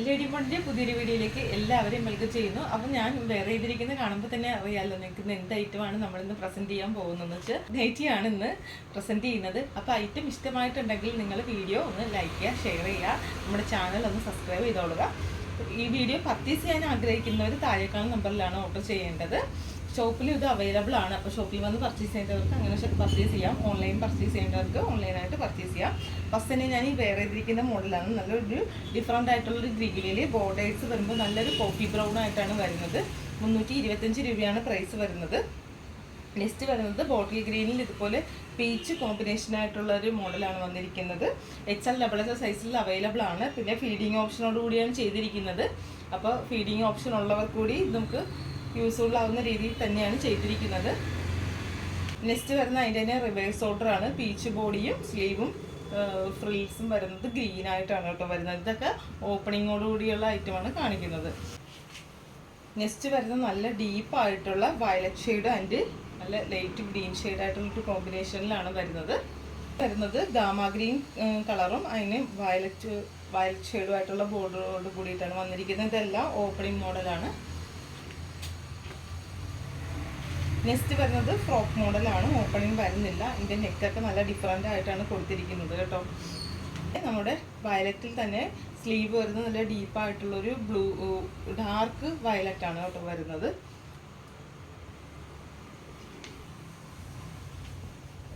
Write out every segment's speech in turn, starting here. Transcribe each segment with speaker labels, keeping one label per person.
Speaker 1: L E D പുതിയൊരു വീഡിയോയിലേക്ക് എല്ലാവരെയും വെൽക്കം ചെയ്യുന്നു. അപ്പം ഞാൻ വേറെ ഇതിരിക്കുന്നത് കാണുമ്പോൾ തന്നെ അറിയാമല്ലോ നിങ്ങൾക്ക് എന്ത് ഐറ്റമാണ് നമ്മളിന്ന് പ്രസന്റ് ചെയ്യാൻ പോകുന്നതെന്ന് വെച്ചാൽ നെയ്റ്റിയാണ് ഇന്ന് പ്രസന്റ് ചെയ്യുന്നത്. അപ്പോൾ ഐറ്റം ഇഷ്ടമായിട്ടുണ്ടെങ്കിൽ നിങ്ങൾ വീഡിയോ ഒന്ന് ലൈക്ക് ചെയ്യുക ഷെയർ ചെയ്യുക നമ്മുടെ ചാനൽ ഒന്ന് സബ്സ്ക്രൈബ് ചെയ്തോളുക. ഈ വീഡിയോ പർച്ചേസ് ചെയ്യാൻ ആഗ്രഹിക്കുന്നവർ താഴേക്കാൾ നമ്പറിലാണ് ഓർഡർ ചെയ്യേണ്ടത്. ഷോപ്പിൽ ഇത് അവൈലബിൾ ആണ്. അപ്പോൾ ഷോപ്പിൽ വന്ന് പർച്ചേസ് ചെയ്യേണ്ടവർക്ക് അങ്ങനെ പർച്ചേസ് ചെയ്യാം. ഓൺലൈൻ പർച്ചേസ് ചെയ്യേണ്ടവർക്ക് ഓൺലൈനായിട്ട് പർച്ചേസ് ചെയ്യാം. ഫസ്റ്റ് തന്നെ ഞാൻ ഈ വേറെ ചെയ്തിരിക്കുന്ന മോഡലാണ് നല്ലൊരു ഡിഫറെന്റ് ആയിട്ടുള്ളൊരു ഗ്രീനിൽ ബോർഡേഴ്സ് വരുമ്പോൾ നല്ലൊരു കോഫി ബ്രൗൺ ആയിട്ടാണ് വരുന്നത്. മുന്നൂറ്റി ഇരുപത്തഞ്ച് രൂപയാണ് പ്രൈസ് വരുന്നത്. നെക്സ്റ്റ് വരുന്നത് ബോട്ടിൽ ഗ്രീനിൽ ഇതുപോലെ പീച്ച് കോമ്പിനേഷൻ ആയിട്ടുള്ള ഒരു മോഡലാണ് വന്നിരിക്കുന്നത്. എച്ച് എൽ ഡബിൾ എസ് സൈസിൽ അവൈലബിൾ ആണ്. പിന്നെ ഫീഡിങ് ഓപ്ഷനോട് കൂടിയാണ് ചെയ്തിരിക്കുന്നത്. അപ്പോൾ ഫീഡിങ് ഓപ്ഷൻ ഉള്ളവർ കൂടി നമുക്ക് യൂസ്ഫുൾ ആവുന്ന രീതിയിൽ തന്നെയാണ് ചെയ്തിരിക്കുന്നത്. നെക്സ്റ്റ് വരുന്ന അതിന്റെ തന്നെ റിവേഴ്സ് ഓർഡറാണ് പീച്ച് ബോഡിയും സ്ലീവും ഫ്രിൽസും വരുന്നത് ഗ്രീൻ ആയിട്ടാണ് കേട്ടോ വരുന്നത്. ഇതൊക്കെ ഓപ്പണിങ്ങോട് കൂടിയുള്ള ഐറ്റമാണ് കാണിക്കുന്നത്. നെക്സ്റ്റ് വരുന്ന നല്ല ഡീപ്പ് ആയിട്ടുള്ള വയലറ്റ് ഷെയ്ഡ് ആൻഡ് നല്ല ലൈറ്റ് ഗ്രീൻ ഷെയ്ഡ് ആയിട്ടുള്ള ഒരു കോമ്പിനേഷനിലാണ് വരുന്നത്. വരുന്നത് ഗാമ ഗ്രീൻ കളറും അതിന് വയലറ്റ് വയലറ്റ് ഷെയ്ഡുമായിട്ടുള്ള ബോർഡറോട് കൂടിയിട്ടാണ് വന്നിരിക്കുന്നത്. ഇതെല്ലാം ഓപ്പണിംഗ് മോഡലാണ് നെക്സ്റ്റ് വരുന്നത് ഫ്രോക്ക് മോഡലാണ് ഓപ്പണിംഗ് വരുന്നില്ല. ഇതിന്റെ നെക്കൊക്കെ നല്ല ഡിഫറെന്റ് ആയിട്ടാണ് കൊടുത്തിരിക്കുന്നത് കേട്ടോ. നമ്മുടെ വയലറ്റിൽ തന്നെ സ്ലീവ് വരുന്നത് നല്ല ഡീപ്പായിട്ടുള്ളൊരു ബ്ലൂ ഡാർക്ക് വയലറ്റാണ് കേട്ടോ വരുന്നത്.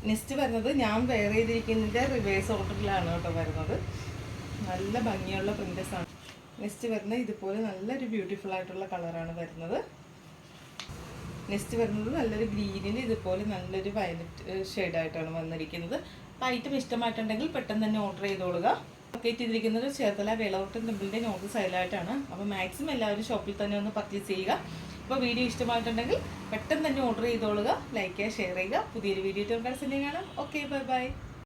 Speaker 1: നെക്സ്റ്റ് വരുന്നത് ഞാൻ വെയർ ചെയ്തിരിക്കുന്നതിന്റെ റിവേഴ്സ് ഓർഡറിലാണ് കേട്ടോ വരുന്നത്. നല്ല ഭംഗിയുള്ള പ്രിന്റസ് ആണ്. നെക്സ്റ്റ് വരുന്നത് ഇതുപോലെ നല്ലൊരു ബ്യൂട്ടിഫുൾ ആയിട്ടുള്ള കളറാണ് വരുന്നത്. നെക്സ്റ്റ് വരുന്നത് നല്ലൊരു ഗ്രീനിൽ ഇതുപോലെ നല്ലൊരു വയലറ്റ് ഷെയ്ഡായിട്ടാണ് വന്നിരിക്കുന്നത്. അപ്പോൾ ഐറ്റം ഇഷ്ടമായിട്ടുണ്ടെങ്കിൽ പെട്ടെന്ന് തന്നെ ഓർഡർ ചെയ്തോളുക. ലൊക്കേറ്റ് ചെയ്തിരിക്കുന്നത് ചേർത്തല വേളവട്ടം ടെമ്പിളിന്റെ നോർത്ത് സൈഡിലായിട്ടാണ് അപ്പോൾ മാക്സിമം എല്ലാവരും ഷോപ്പിൽ തന്നെ ഒന്ന് പർച്ചേസ് ചെയ്യുക. അപ്പോൾ വീഡിയോ ഇഷ്ടമായിട്ടുണ്ടെങ്കിൽ പെട്ടെന്ന് തന്നെ ഓർഡർ ചെയ്തോളുക. ലൈക്ക് ചെയ്യുക ഷെയർ ചെയ്യുക. പുതിയൊരു വീഡിയോ കാണാം. Okay bye by